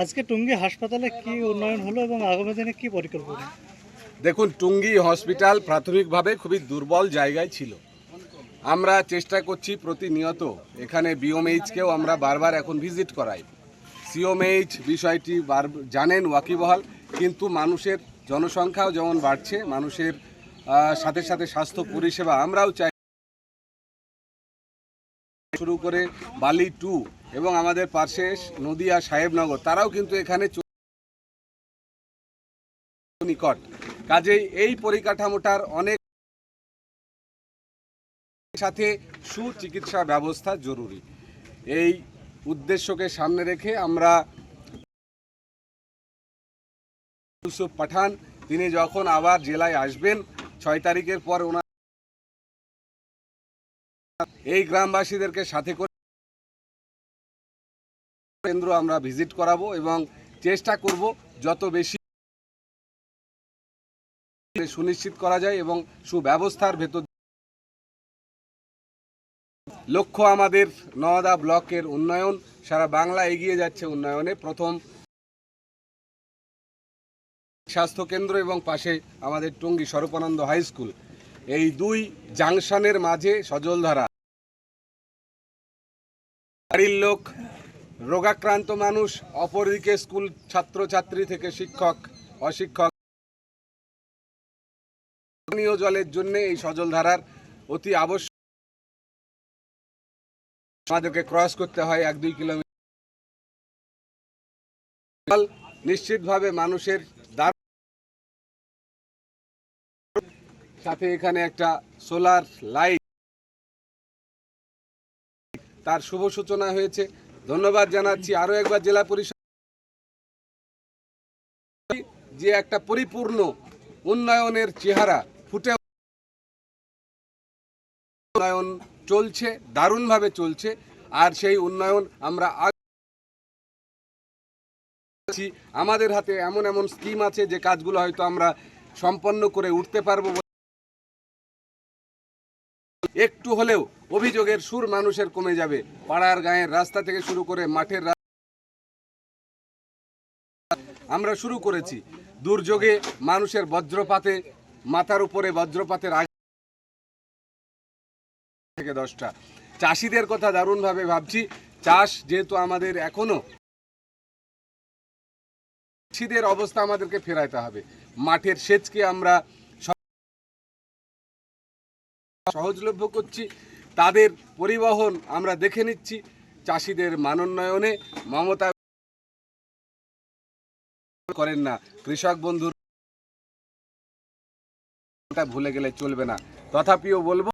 আজকে টুঙ্গি হাসপাতালে কি উন্নয়ন হলো এবং আগামী দিনে কি পরিকল্পনা? দেখুন, টুঙ্গি হসপিটাল প্রাথমিকভাবে খুবই দুর্বল জায়গায় ছিল। আমরা চেষ্টা করছি প্রতিনিয়ত এখানে বিওমএইচকেও আমরা বারবার এখন ভিজিট করাই। সিওমএইচ বিষয়টি বার জানেন ওয়াকিবহাল, কিন্তু মানুষের জনসংখ্যাও যেমন বাড়ছে, মানুষের সাথে সাথে স্বাস্থ্য পরিষেবা আমরাও চাই। শুরু করে বালি টু এবং আমাদের পাশে নদিয়া সাহেবনগর, তারাও কিন্তু এখানে নিকট। কাজেই এই পরিকাঠামোটার অনেক সাথে সুচিকিৎসা ব্যবস্থা জরুরি। এই উদ্দেশ্যকে সামনে রেখে আমরা ইউসুফ পাঠান, তিনি যখন আবার জেলায় আসবেন, ছয় তারিখের পর ওনার এই গ্রামবাসীদেরকে সাথে করে কেন্দ্র আমরা ভিজিট করাবো এবং চেষ্টা করব যত বেশি সুনিশ্চিত করা যায় এবং সুব্যবস্থার ভেতর লক্ষ্য আমাদের নওদা ব্লকের উন্নয়ন, সারা বাংলা এগিয়ে যাচ্ছে উন্নয়নে। প্রথম স্বাস্থ্য কেন্দ্র এবং পাশে আমাদের টঙ্গী স্বরূপানন্দ হাই স্কুল। এই দুই জাংশনের মাঝে সজলধারা। বাড়ির লোক রোগাক্রান্ত মানুষ, অপরদিকে স্কুল ছাত্রছাত্রী থেকে শিক্ষক, অশিক্ষক। পানীয় জলের জন্য এই সজলধারার অতি আবশ্যক। আমাদেরকে ক্রস করতে হয় এক দুই কিলোমিটার। নিশ্চিতভাবে মানুষের দার সাথে এখানে একটা সোলার লাইট। তার শুভ সূচনা হয়েছে। ধন্যবাদ জানাচ্ছি। আরও একবার জেলা পরিষদ যে একটা পরিপূর্ণ উন্নয়নের চেহারা ফুটে উন্নয়ন চলছে, দারুণভাবে চলছে, আর সেই উন্নয়ন আমরা আমাদের হাতে এমন এমন স্কিম আছে যে কাজগুলো হয়তো আমরা সম্পন্ন করে উঠতে পারব একটু হলেও অভিযোগের সুর মানুষের কমে যাবে। পাড়ার গায়ের রাস্তা থেকে শুরু করে মাঠের আমরা শুরু করেছি। দুর্যোগে মানুষের বজ্রপাতে, মাথার উপরে বজ্রপাতের থেকে দশটা। চাষিদের কথা দারুণভাবে ভাবছি। চাষ যেহেতু আমাদের এখনও চাষিদের অবস্থা আমাদেরকে ফেরাইতে হবে। মাঠের সেচকে আমরা সহজলভ্য করছি। তাদের পরিবহন আমরা দেখে নিচ্ছি। চাষিদের মানোন্নয়নে মমতা করেন না। কৃষক বন্ধুর ভুলে গেলে চলবে না। তথাপিও বলব,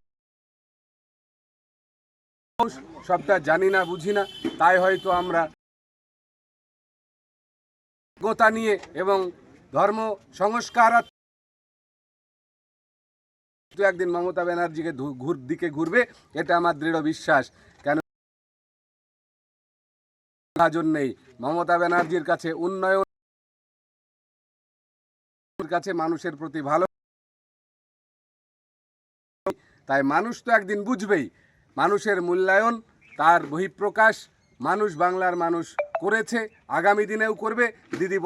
সবটা জানি না, বুঝি না। তাই হয়তো আমরা গোতা নিয়ে এবং ধর্ম সংস্কার একদিন মমতা ব্যানার্জিকে ঘুর দিকে ঘুরবে, এটা আমার দৃঢ় বিশ্বাস। কেন জন্যেই মমতা ব্যানার্জির কাছে উন্নয়ন, কাছে মানুষের প্রতি ভালো তাই মানুষ তো একদিন বুঝবেই, মানুষের মূল্যায়ন, তার বহিঃপ্রকাশ, মানুষ বাংলার মানুষ করেছে, আগামী দিনেও করবে, দিদি